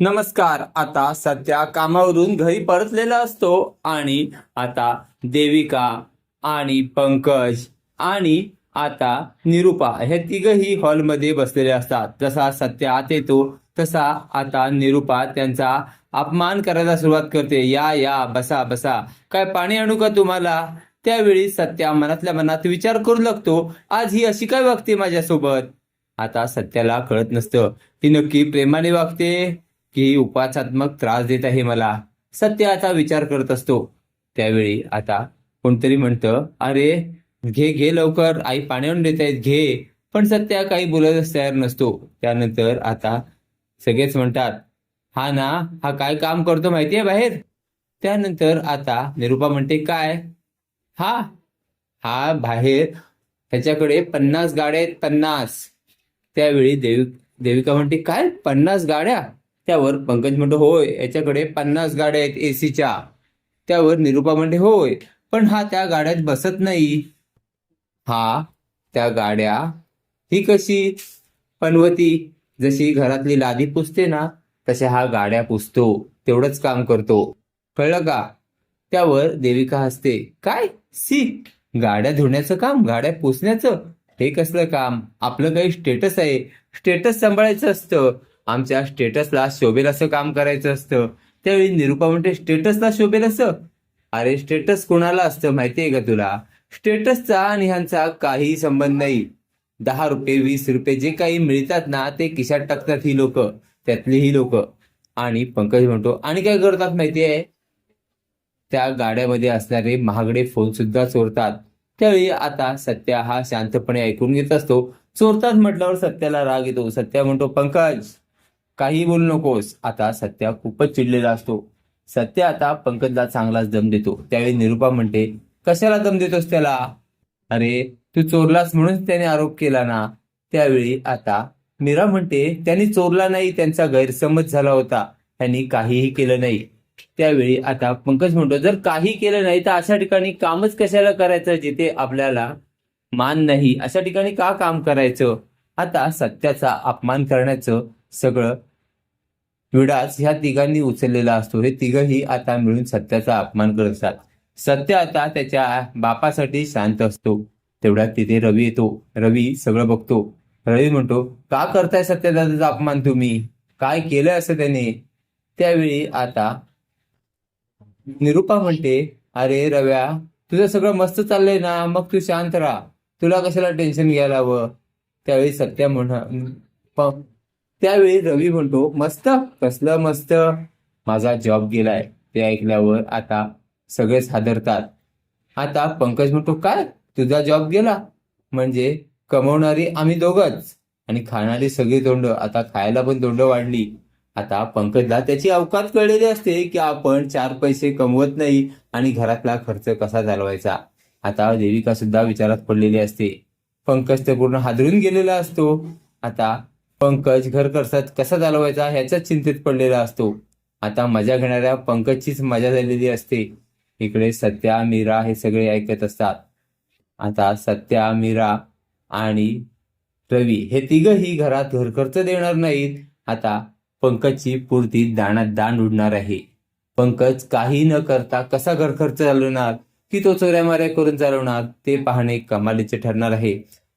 नमस्कार. आता सध्या कामावरून घरी परतलेला असतो आणि आता देविका आणि पंकज आणि आता निरुपा हे तिघही हॉलमध्ये बसलेले असतात. जसा सत्य आत येतो तसा आता निरुपा त्यांचा अपमान करायला सुरुवात करते. या या बसा बसा. काय पाणी आणू का तुम्हाला? त्यावेळी सत्या मनातल्या मनात विचार करू लागतो. आज ही अशी काय वागते माझ्यासोबत? आता सत्याला कळत नसतं. ती नक्की प्रेमाने वागते. की उपासात्मक त्रास देत आहे मला. सत्य आता विचार करत असतो. त्यावेळी आता कोणतरी म्हणतं अरे घे घे लवकर. आई पाणी देत आहेत घे. पण सत्या काही बोलतच तयार नसतो. त्यानंतर आता सगळेच म्हणतात हा ना हा काय काम करतो माहितीये बाहेर? त्यानंतर आता निरुपा म्हणते काय? हा हा बाहेर. ह्याच्याकडे पन्नास गाड्या आहेत पन्नास. त्यावेळी देवी देविका म्हणते काय? पन्नास गाड्या? त्यावर पंकज म्हणतो होय याच्याकडे पन्नास गाड्या आहेत एसीच्या त्यावर निरुपा म्हणते होय पण हा त्या गाड्यात बसत नाही. हा त्या गाड्या ही कशी? पनवती जशी घरातली लादी पुसते ना तशा हा गाड्या पुसतो तेवढंच काम करतो. कळलं का? त्यावर देविका हसते काय? सी गाड्या धुण्याचं काम गाड्या पुसण्याचं? हे कसलं काम? आपलं काही स्टेटस आहे. स्टेटस सांभाळायचं असतं. आमच्या स्टेटसला शोभेल असं काम करायचं असतं. त्यावेळी निरुपा म्हणते स्टेटसला शोभेल असं? अरे स्टेटस कोणाला असतं माहितीये का तुला? स्टेटसचा आणि ह्यांचा काही संबंध नाही. दहा रुपये वीस रुपये जे काही मिळतात ना ते खिशात टाकतात ही लोक. त्यातली ही लोक. आणि पंकज म्हणतो आणि काय करतात माहितीये? त्या गाड्यामध्ये असणारे महागडे फोन सुद्धा चोरतात. त्यावेळी आता सत्या हा शांतपणे ऐकून घेत असतो. चोरतात म्हटल्यावर सत्याला राग येतो. सत्या म्हणतो पंकज काही बोलू नकोस. आता सत्या खूपच चिडलेला असतो. सत्य आता पंकजला चांगलाच दम देतो. त्यावेळी निरुपा म्हणते कशाला दम देतोस त्याला? अरे तू चोरलास म्हणून त्याने आरोप केला ना. त्यावेळी आता मीरा म्हणते त्यांनी चोरला नाही त्यांचा गैरसमज झाला होता. त्यांनी काहीही केलं नाही. त्यावेळी आता पंकज म्हणतो जर काही केलं नाही तर अशा ठिकाणी कामच कशाला करायचं जिथे आपल्याला मान नाही? अशा ठिकाणी का काम करायचं? आता सत्याचा अपमान करण्याचं सगळं. विडास ह्या तिघांनी उचललेला असतो. हे तिघही आता मिळून सत्याचा अपमान करत असतात. सत्य आता त्याच्या बापासाठी शांत असतो. तेवढ्यात तिथे रवी येतो. रवी सगळं बघतो. रवी म्हणतो का करताय सत्यदादाचा अपमान तुम्ही? काय केलं असं त्याने? त्यावेळी आता निरुपा म्हणते अरे रव्या तुझं सगळं मस्त चाललंय ना? मग तू शांत राहा. तुला कशाला टेन्शन घ्यायला हवं? त्यावेळी सत्या म्हण त्यावेळी रवी म्हणतो मस्त कसलं मस्त? माझा जॉब गेलाय. ते ऐकल्यावर आता सगळेच हादरतात आता पंकज म्हणतो काय? तुझा जॉब गेला? म्हणजे कमवणारी आम्ही दोघच. आणि खाणारी सगळी तोंड. आता खायला पण तोंड वाढली. आता पंकजला त्याची अवकात कळलेली असते की आपण चार पैसे कमवत नाही आणि घरातला खर्च कसा चालवायचा. आता देविका सुद्धा विचारात पडलेली असते. पंकज तर पूर्ण हादरून गेलेला असतो. आता पंकज घरकरसात कसा चालवायचा ह्याच्याच चिंतेत पडलेला असतो. आता मजा घेणाऱ्या पंकजचीच मजा झालेली असते. इकडे सत्या मीरा हे सगळे ऐकत असतात. आता सत्या मीरा आणि रवी हे तिघही घरात घरखर्च देणार नाहीत. आता पंकजची पूर्ती दाणात दाण उडणार आहे. पंकज काही न करता कसा घरखर्च चालवणार? की तो चोऱ्यामाऱ्या करून चालवणार? ते पाहणे कमालीचे ठरणार आहे.